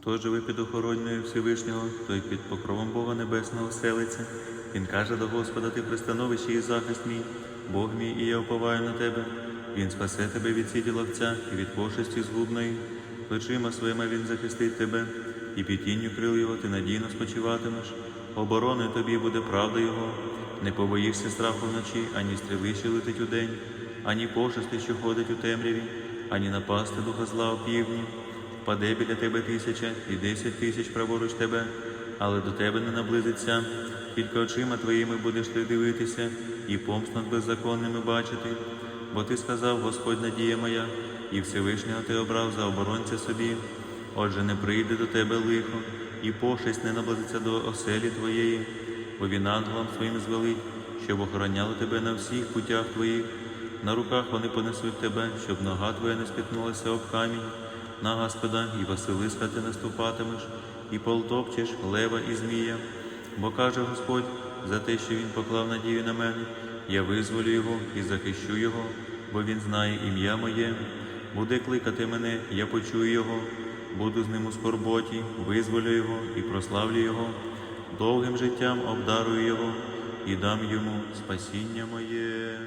Хто живе під охороною Всевишнього, той під покровом Бога Небесного селиться. Він каже до Господа, ти пристановище і захист мій, Бог мій, і я уповаю на тебе. Він спасе тебе від сіті ловця і від пошесті згубної. Плечима своїми він захистить тебе, і під тінню крил його ти надійно спочиватимеш. Обороною тобі буде правда Його. Не побоїшся страху вночі, ані стріли, що летить удень, ані пошести, що ходить у темряві, ані напасти духа зла у півдні. Впаде біля тебе тисяча і десять тисяч праворуч тебе, але до тебе не наблизиться. Тільки очима твоїми будеш ти дивитися, і помст над беззаконними бачити. Бо ти сказав, Господь надія моя, і Всевишнього ти обрав за оборонця собі. Отже, не прийде до тебе лихо, і пошесть не наблизиться до оселі твоєї, бо він ангелам своїм звелить, щоб охороняли тебе на всіх путях твоїх. На руках вони понесуть тебе, щоб нога твоя не спіткнулася об камінь. На Господа і Василиска ти наступатимеш, і полтопчеш лева і змія. Бо каже Господь, за те, що Він поклав надію на мене, я визволю його і захищу його, бо він знає ім'я моє. Буде кликати мене, я почую його, буду з ним у скорботі, визволю його і прославлю його, довгим життям обдарую його і дам йому спасіння моє.